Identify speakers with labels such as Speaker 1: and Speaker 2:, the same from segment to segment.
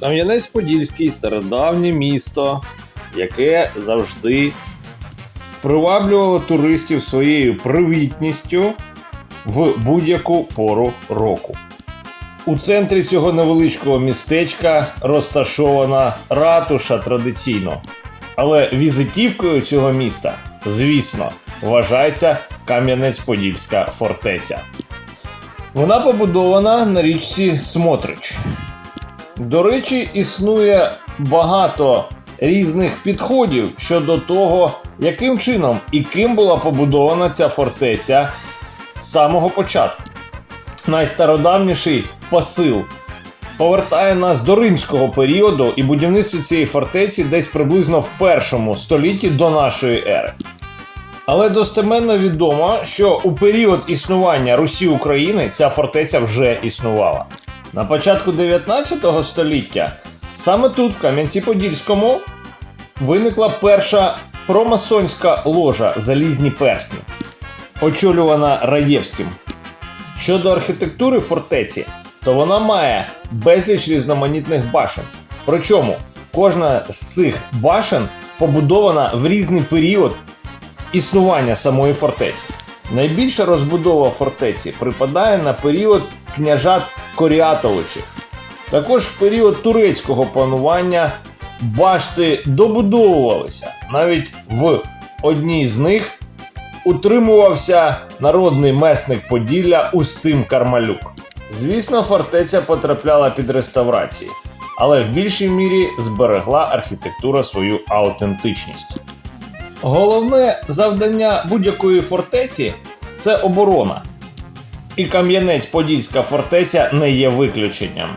Speaker 1: Кам'янець-Подільський стародавнє місто, яке завжди приваблювало туристів своєю привітністю в будь-яку пору року. У центрі цього невеличкого містечка розташована ратуша традиційно. Але візитівкою цього міста, звісно, вважається Кам'янець-Подільська фортеця. Вона побудована на річці Смотрич. До речі, існує багато різних підходів щодо того, яким чином і ким була побудована ця фортеця з самого початку. Найстародавніший посил повертає нас до римського періоду і будівництво цієї фортеці десь приблизно в першому столітті до нашої ери. Але достеменно відомо, що у період існування Русі України ця фортеця вже існувала. На початку 19 століття саме тут, в Кам'янці-Подільському, виникла перша промасонська ложа Залізні персні, очолювана Раєвським. Щодо архітектури фортеці, то вона має безліч різноманітних башен. Причому кожна з цих башен побудована в різний період існування самої фортеці. Найбільша розбудова фортеці припадає на період княжат Коріатовичів. Також в період турецького панування башти добудовувалися. Навіть в одній з них утримувався народний месник Поділля Устим Кармалюк. Звісно, фортеця потрапляла під реставрації, але в більшій мірі зберегла архітектура свою аутентичність. Головне завдання будь-якої фортеці це оборона. І Кам'янець-Подільська фортеця не є виключенням.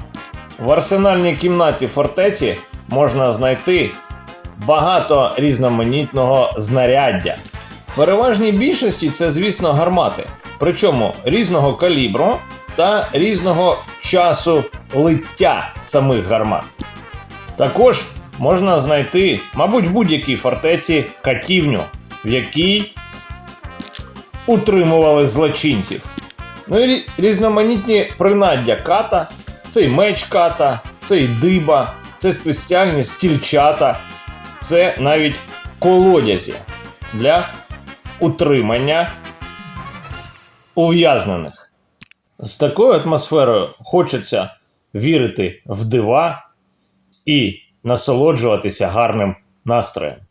Speaker 1: В арсенальній кімнаті фортеці можна знайти багато різноманітного знаряддя. В переважній більшості це, звісно, гармати, причому різного калібру та різного часу лиття самих гармат. Також можна знайти, мабуть, в будь-якій фортеці катівню, в якій утримували злочинців. Ну і різноманітні принаддя ката, це й меч ката, це й диба, це спеціальні стільчата, це навіть колодязі для утримання ув'язнених. З такою атмосферою хочеться вірити в дива і насолоджуватися гарним настроєм.